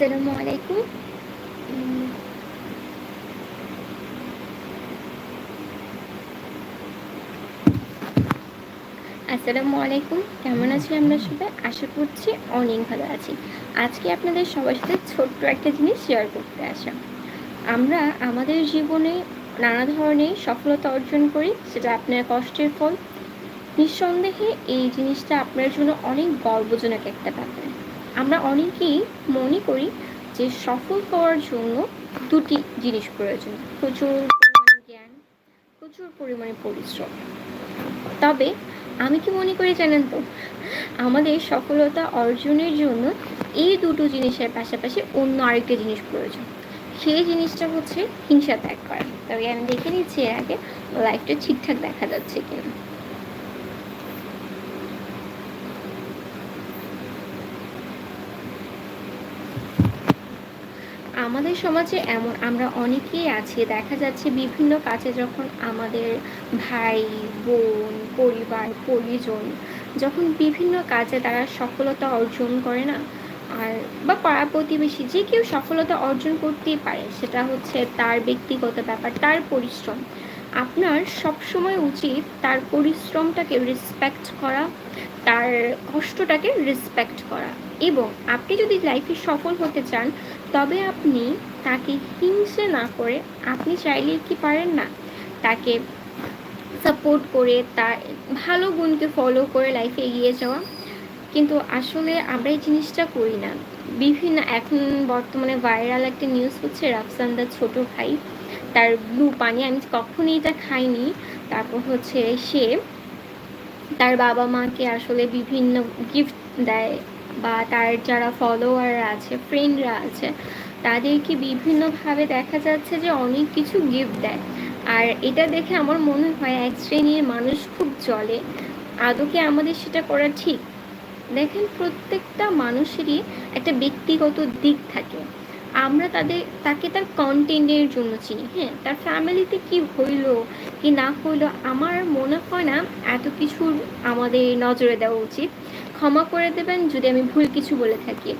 আসসালামু আলাইকুম। আসসালামু আলাইকুম। কেমন আছি আমরা সবাই? আশা করছি অনেক ভালো আছি। আজকে আপনাদের সবার সাথে ছোট্ট একটা জিনিস শেয়ার করতে আসা। আমরা আমাদের জীবনে নানা ধরনের সফলতা অর্জন করি, সেটা আপনার কষ্টের ফল। নিঃসন্দেহে এই জিনিসটা আপনার জন্য অনেক গর্বজনক একটা ব্যাপার। আমরা অনেকেই মনে করি যে সফল হওয়ার জন্য দুটি জিনিস প্রয়োজন। প্রচুর পরিমাণে জ্ঞান, প্রচুর পরিমাণে পরিশ্রম। তবে আমি কি মনে করি জানেন তো? আমাদের সফলতা অর্জনের জন্য এই দুটো জিনিসের পাশাপাশি অন্য আরেকটা জিনিস প্রয়োজন। সেই জিনিসটা হচ্ছে হিংসা ত্যাগ করা। তবে আমি দেখে নিচ্ছি এর আগে লাইফটা ঠিকঠাক দেখা যাচ্ছে কিনা। আমাদের সমাজে এমন, আমরা অনেকেই আছি। দেখা যাচ্ছে বিভিন্ন কাজে যখন আমাদের ভাই, বোন, পরিবার, পরিজন যখন বিভিন্ন কাজে তারা সফলতা অর্জন করে না, আর বা পাড়া প্রতিবেশী যে কেউ সফলতা অর্জন করতেই পারে, সেটা হচ্ছে তার ব্যক্তিগত ব্যাপার, তার পরিশ্রম। আপনার সবসময় উচিত তার পরিশ্রমটাকে রেসপেক্ট করা, তার কষ্টটাকে রেসপেক্ট করা। এবং আপনি যদি লাইফে সফল হতে চান তবে আপনি তাকে হিংসে না করে আপনি চাইলে কি পারেন না? তাকে সাপোর্ট করে তার ভালো গুণকে ফলো করে লাইফে এগিয়ে যাওয়া। কিন্তু আসলে আমরা এই জিনিসটা করি না। বিভিন্ন এখন বর্তমানে ভাইরাল একটা নিউজ হচ্ছে রাফসান্দার ছোট ভাই। তার ব্লু পানি, আমি কখনই এটা খাইনি। তারপর হচ্ছে সে তার বাবা মাকে আসলে বিভিন্ন গিফট দেয়। বা তার যারা ফলোয়ার আছে ফ্রেন্ডরা আছে, তাদেরকে বিভিন্নভাবে দেখা যাচ্ছে যে অনেক কিছু গিফট দেয়। আর এটা দেখে আমার মনে হয় এক শ্রেণির মানুষ খুব জলে আদৌ কি আমাদের সেটা করা ঠিক? দেখেন, প্রত্যেকটা মানুষেরই একটা ব্যক্তিগত দিক থাকে। আমরা তাদের, তাকে তার কন্টেন্টের জন্য চিনি হ্যাঁ? তার ফ্যামিলিতে কি হইল, কি না হইল, আমার মনে হয় না এত কিছুর আমাদের নজরে দেওয়া উচিত। ক্ষমা করে দেবেন যদি আমি ভুল কিছু বলে থাকি।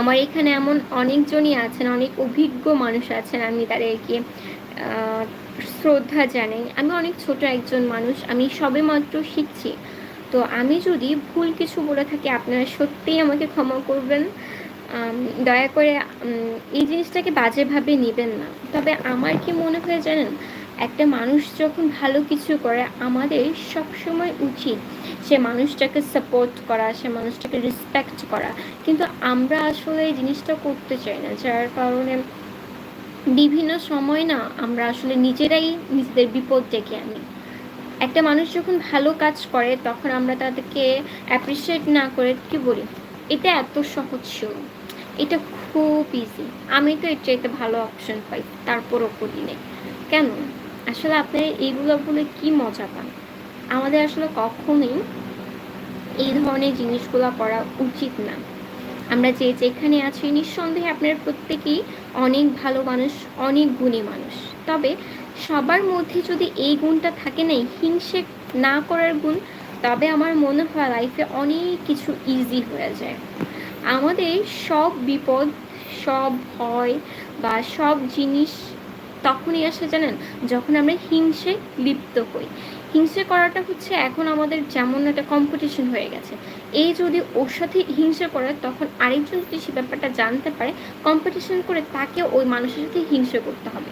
আমার এখানে এমন অনেকজনই আছেন, অনেক অভিজ্ঞ মানুষ আছেন, আমি তাদেরকে শ্রদ্ধা জানাই। আমি অনেক ছোট একজন মানুষ, আমি সবে মাত্র শিখছি। তো আমি যদি ভুল কিছু বলে থাকি, আপনারা সত্যিই আমাকে ক্ষমা করবেন। দয়া করে এই জিনিসটাকে বাজেভাবে নেবেন না। তবে আমার কি মনে হয় জানেন একটা মানুষ যখন ভালো কিছু করে, আমাদের সবসময় উচিত সে মানুষটাকে সাপোর্ট করা, সে মানুষটাকে রেসপেক্ট করা। কিন্তু আমরা আসলে এই জিনিসটা করতে চাই না, যার কারণে বিভিন্ন সময় না আমরা আসলে নিজেরাই নিজেদের বিপদ ডেকে আনি। একটা মানুষ যখন ভালো কাজ করে, তখন আমরা তাদেরকে অ্যাপ্রিসিয়েট না করে, কি বলি? এটা এত সহজ ছিল এটা খুব ইজি আমি তো এর চাইতে ভালো অপশন পাই, তারপরও করি নেই। কেন? আসলে আপনার এইগুলো বলে কি মজা পান? আমাদের আসলে কখনোই এই ধরনের জিনিসগুলো করা উচিত না। আমরা যে যেখানে আছি, নিঃসন্দেহে আপনার প্রত্যেকেই অনেক ভালো মানুষ, অনেক গুণী মানুষ। তবে সবার মধ্যে যদি এই গুণটা থাকে না হিংসে না করার গুণ, তবে আমার মনে হয় লাইফে অনেক কিছু ইজি হয়ে যায়। আমাদের সব বিপদ, সব ভয় বা সব জিনিস তখনই আসে জানেন? যখন আমরা হিংসে লিপ্ত হই। হিংসে করাটা হচ্ছে এখন আমাদের যেমন একটা কম্পিটিশন হয়ে গেছে। এই যদি ওর সাথে হিংসে করে, তখন আরেকজন যদি সে ব্যাপারটা জানতে পারে কম্পিটিশন করে তাকে ওই মানুষের সাথে হিংসে করতে হবে।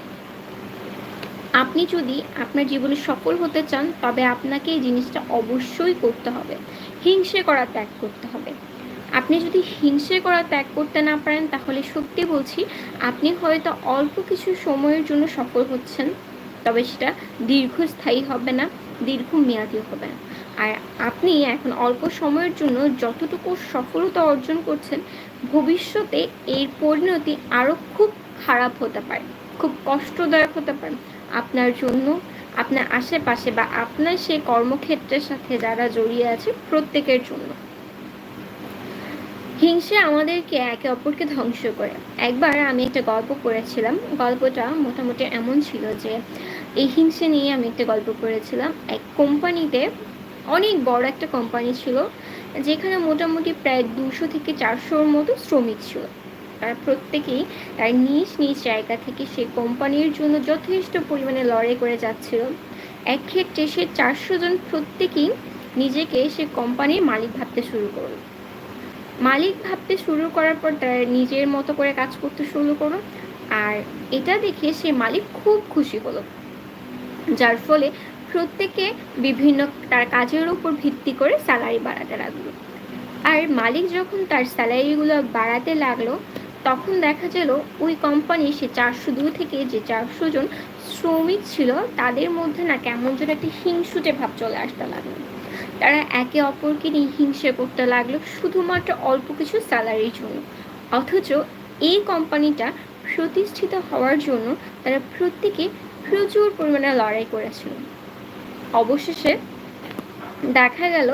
আপনি যদি আপনার জীবনে সফল হতে চান, তবে আপনাকে এই জিনিসটা অবশ্যই করতে হবে। হিংসে করা ত্যাগ করতে হবে। আপনি যদি হিংসে করা ত্যাগ করতে না পারেন, তাহলে সত্যি বলছি, আপনি হয়তো অল্প কিছু সময়ের জন্য সফল হচ্ছেন, তবে সেটা দীর্ঘস্থায়ী হবে না, দীর্ঘমেয়াদী হবে না। আর আপনি এখন অল্প সময়ের জন্য যতটুকু সফলতা অর্জন করছেন, ভবিষ্যতে এর পরিণতি আরও খুব খারাপ হতে পারে, খুব কষ্টদায়ক হতে পারে। আপনার জন্য, আপনার আশেপাশে বা আপনার সেই কর্মক্ষেত্রের সাথে যারা জড়িয়ে আছে, প্রত্যেকের জন্য। হিংসে আমাদেরকে একে অপরকে ধ্বংস করে। একবার আমি একটা গল্প করেছিলাম গল্পটা মোটামুটি এমন ছিল যে, এই হিংসে নিয়ে আমি একটা গল্প করেছিলাম এক কোম্পানিতে অনেক বড় একটা কোম্পানি ছিল, যেখানে মোটামুটি প্রায় দুশো থেকে চারশোর মতো শ্রমিক ছিল। তারা প্রত্যেকেই তার নিজ নিজ জায়গা থেকে সেই কোম্পানির জন্য যথেষ্ট পরিমাণে লড়াই করে যাচ্ছিল। এক ক্ষেত্রে সে চারশো জন প্রত্যেকেই নিজেকে সে কোম্পানির মালিক ভাবতে শুরু করল। মালিক ভাবতে শুরু করার পর তার নিজের মতো করে কাজ করতে শুরু করল। আর এটা দেখে সে মালিক খুব খুশি হলো। যার ফলে প্রত্যেকে বিভিন্ন তার কাজের উপর ভিত্তি করে স্যালারি বাড়াতে লাগল। আর মালিক যখন তার স্যালারিগুলো বাড়াতে লাগল, তখন দেখা গেল ওই কোম্পানি সে চারশো দুই থেকে যে চারশো জন শ্রমিক ছিল, তাদের মধ্যে না কেমন যেন একটি হিংসুটে ভাব চলে আসতে লাগল। তারা একে অপরকে নিয়ে হিংসে করতে লাগল, শুধুমাত্র অল্প কিছু স্যালারির জন্য। অথচ এই কোম্পানিটা প্রতিষ্ঠিত হওয়ার জন্য তারা প্রত্যেকে প্রচুর পরিমাণে লড়াই করেছিল। অবশেষে দেখা গেল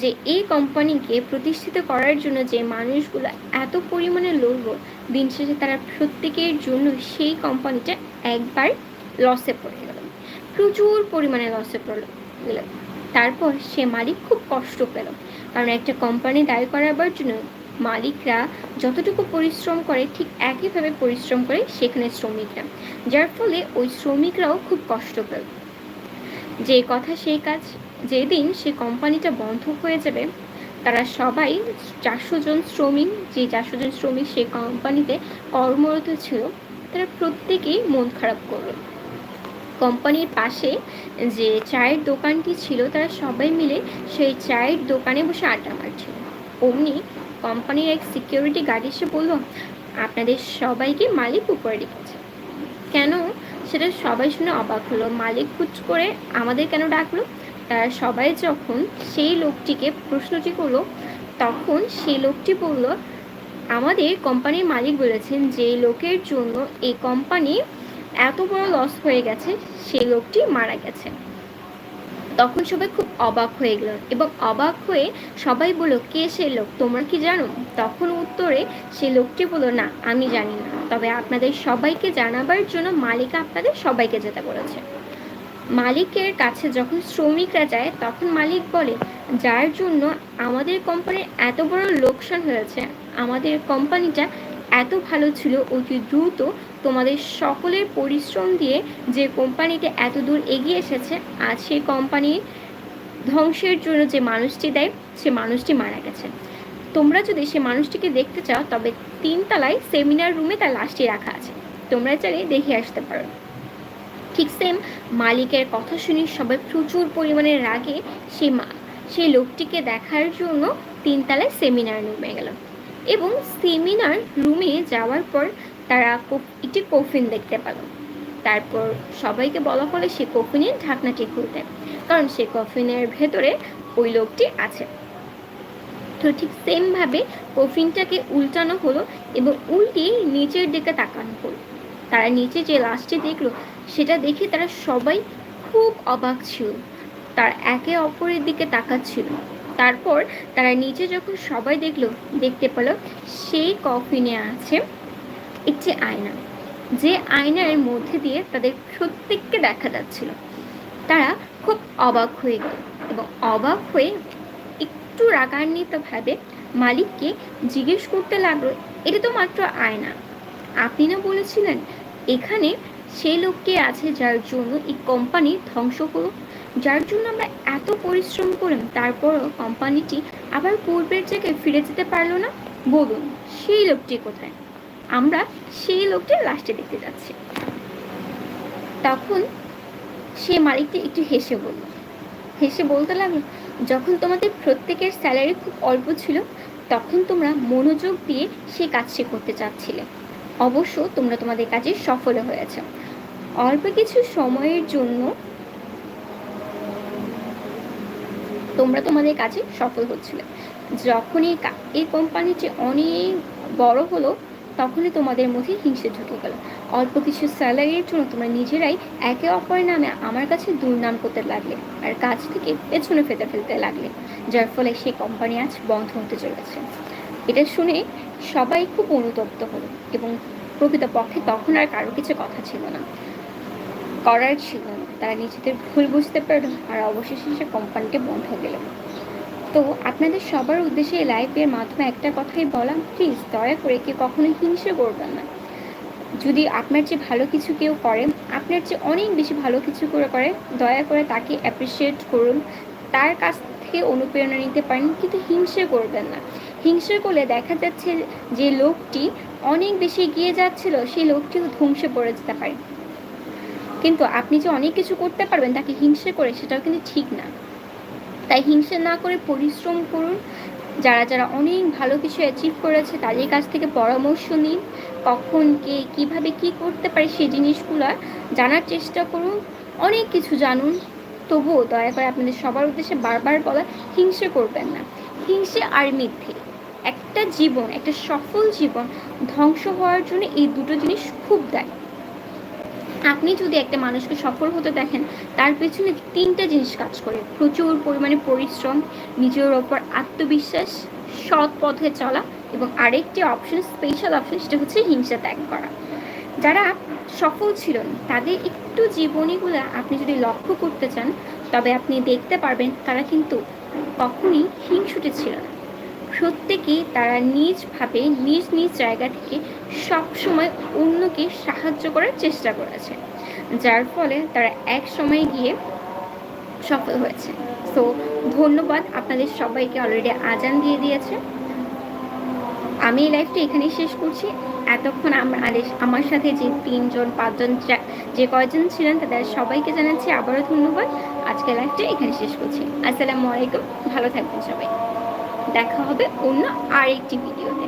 যে এই কোম্পানিকে প্রতিষ্ঠিত করার জন্য যে মানুষগুলো এত পরিমাণে লড়ব দিন শেষে তারা প্রত্যেকের জন্য সেই কোম্পানিটা একবার লসে পড়ে গেল। প্রচুর পরিমাণে লসে পড়ল তারপর সে মালিক খুব কষ্ট পেল। কারণ একটা কোম্পানি দায়ী করাবার জন্য মালিকরা যতটুকু পরিশ্রম করে, ঠিক একইভাবে পরিশ্রম করে সেখানে শ্রমিকরা। যার ফলে ওই শ্রমিকরাও খুব কষ্ট পেল। যে কথা সেই কাজ, যেদিন সে কোম্পানিটা বন্ধ হয়ে যাবে, তারা সবাই চারশো জন শ্রমিক, যে চারশো জন শ্রমিক সেই কোম্পানিতে কর্মরত ছিল, তারা প্রত্যেকেই মন খারাপ করল। কোম্পানির পাশে যে চায়ের দোকানটি ছিল, তারা সবাই মিলে সেই চায়ের দোকানে বসে আড্ডা মারছিল। অমনি কোম্পানির এক সিকিউরিটি গার্ড এসে বলল, আপনাদের সবাইকে মালিক উপরে রেখেছে। কেন? সেটা সবাই শুনে অবাক হলো। মালিক হুট করে আমাদের কেন ডাকলো? তারা সবাই যখন সেই লোকটিকে প্রশ্নটি করল, তখন সেই লোকটি বলল, আমাদের কোম্পানির মালিক বলেছেন যে লোকের জন্য এই কোম্পানি এত বড় লস হয়ে গেছে সেই লোকটি মারা গেছে। তখন সবাই খুব অবাক হয়ে গেল এবং অবাক হয়ে সবাই বলল, কে সে লোক? তোমরা কি জানো? তখন উত্তরে সে লোকটি বলল, না, আমি জানি না। তবে আপনাদের সবাইকে জানাবার জন্য মালিক আপনাদের সবাইকে যেতে বলেছে। মালিকের কাছে যখন শ্রমিকরা যায়, তখন মালিক বলে, যার জন্য আমাদের কোম্পানির এত বড় লোকসান হয়েছে, আমাদের কোম্পানিটা এত ভালো ছিল অতি দ্রুত তোমাদের সকলের পরিশ্রম দিয়ে যে কোম্পানিটা এত দূর এগিয়ে এসেছে, আজ সেই কোম্পানির ধ্বংসের জন্য যে মানুষটি দেয়, সে মানুষটি মারা গেছে। তোমরা যদি সে মানুষটিকে দেখতে চাও, তবে তিনতলায় সেমিনার রুমে তার লাশটি রাখা আছে। তোমরা চাইলে দেখে আসতে পারো। ঠিক সেম মালিকের কথা শুনে সবাই প্রচুর পরিমাণে রাগে সেই সেই লোকটিকে দেখার জন্য তিনতলায় সেমিনার রুমে গেল। এবং সেমিনার রুমে যাওয়ার পর তারা একটি কফিন দেখতে পেল। তারপর সবাইকে বলা হলে সে কফিনের ঢাকনাটি খুলতে, কারণ সে কফিনের ভেতরে ওই লোকটি আছে। তো ঠিক সেমভাবে কফিনটাকে উল্টানো হলো এবং উল্টি নিচের দিকে তাকানো হলো। তারা নিচে যে লাশটি দেখল, সেটা দেখে তারা সবাই খুব অবাক ছিল। তার একে অপরের দিকে তাকাচ্ছিল। তারপর তারা নিচে যখন সবাই দেখল, দেখতে পেল সেই কফিনে আছে একটি আয়না। যে আয়নার মধ্যে দিয়ে তাদের প্রত্যেককে দেখা যাচ্ছিল। তারা খুব অবাক হয়ে গেল এবং অবাক হয়ে একটু রাগান্বিতভাবে মালিককে জিজ্ঞেস করতে লাগল, এটা তো মাত্র আয়না। আপনি না বলেছিলেন এখানে সেই লোককে আছে যার জন্য এই কোম্পানি ধ্বংস যার জন্য আমরা এত পরিশ্রম করলাম তারপরও কোম্পানিটি আবার পূর্বের জায়গায় ফিরে যেতে পারল না? বলুন, সেই লোকটি কোথায়? আমরা সেই লোকটির লাস্টে দেখতে যাচ্ছি। তখন সে মালিকটি একটু হেসে বলল, হেসে বলতে লাগল, যখন তোমাদের প্রত্যেকের স্যালারি খুব অল্প ছিল, তখন তোমরা মনোযোগ দিয়ে সে কাজটি করতে চাচ্ছিলে। অবশ্য তোমরা তোমাদের কাজে সফল হয়েছে। অল্প কিছু সময়ের জন্য তোমরা তোমাদের কাজে সফল হচ্ছিলে। যখনই এই কোম্পানিটি অনেক বড় হলো, তখনই তোমাদের মধ্যে হিংসে ঢুকে গেল। অল্প কিছু স্যালারির জন্য তোমরা নিজেরাই একে অপরের নামে আমার কাছে দুর্নাম করতে লাগলে আর কাজ থেকে পেছনে ফেতে ফেলতে লাগলে, যার ফলে সেই কোম্পানি আজ বন্ধ হতে চলেছে। এটা শুনে সবাই খুব অনুতপ্ত হলো এবং প্রকৃতপক্ষে তখন আর কারও কিছু কথা ছিল না। করার ছিল না। তারা নিজেদের ভুল বুঝতে পারল আর অবশেষে সে কোম্পানিটি বন্ধ হয়ে গেল। তো আপনাদের সবার উদ্দেশ্যে এই লাইভের মাধ্যমে একটা কথাই বলা প্লিজ দয়া করে কেউ কখনো হিংসে করবেন না। যদি আপনার যে ভালো কিছু কেউ করে, আপনার যে অনেক বেশি ভালো কিছু করে করে, দয়া করে তাকে অ্যাপ্রিসিয়েট করুন। তার কাছ থেকে অনুপ্রেরণা নিতে পারেন, কিন্তু হিংসে করবেন না। হিংসে করলে দেখা যাচ্ছে যে লোকটি অনেক বেশি এগিয়ে যাচ্ছিল, সেই লোকটিও ধ্বংসে পড়ে যেতে পারে। কিন্তু আপনি যে অনেক কিছু করতে পারবেন তাকে হিংসে করে সেটাও কিন্তু ঠিক না। তাই হিংসে না করে পরিশ্রম করুন। যারা যারা অনেক ভালো কিছু অ্যাচিভ করেছে তাদের কাছ থেকে পরামর্শ নিন। কখন কে কীভাবে কি করতে পারে সেই জিনিসগুলো জানার চেষ্টা করুন। অনেক কিছু জানুন। তবুও দয়া করে আপনাদের সবার উদ্দেশ্যে বারবার বলা, হিংসে করবেন না। হিংসে আর মিথ্যে। একটা জীবন, একটা সফল জীবন ধ্বংস হওয়ার জন্য এই দুটো জিনিস খুব দায়ী। আপনি যদি একটা মানুষকে সফল হতে দেখেন, তার পেছনে তিনটা জিনিস কাজ করে। প্রচুর পরিমাণে পরিশ্রম, নিজের ওপর আত্মবিশ্বাস, সৎ পথে চলা এবং আরেকটি অপশন স্পেশাল অপশন সেটা হচ্ছে হিংসা ত্যাগ করা। যারা সফল ছিলেন, তাদের একটু জীবনীগুলো আপনি যদি লক্ষ্য করতে চান, তবে আপনি দেখতে পারবেন তারা কিন্তু কখনই হিংসুটে ছিল না। প্রত্যেকেই তারা নিজভাবে নিজ নিজ জায়গা থেকে সবসময় অন্যকে সাহায্য করার চেষ্টা করেছে, যার ফলে তারা এক সময় গিয়ে সফল হয়েছে। সো ধন্যবাদ আপনাদের সবাইকে অলরেডি আজান দিয়ে দিয়েছে। আমি এই লাইফটা এখানেই শেষ করছি। এতক্ষণ আমাদের আমার সাথে যে তিনজন, পাঁচজন যে কয়জন ছিলেন তাদের সবাইকে জানাচ্ছি আবারও ধন্যবাদ। আজকে লাইফটা এখানে শেষ করছি। আসসালামু আলাইকুম, ভালো থাকবেন সবাই। দেখা হবে অন্য আরেকটি ভিডিওতে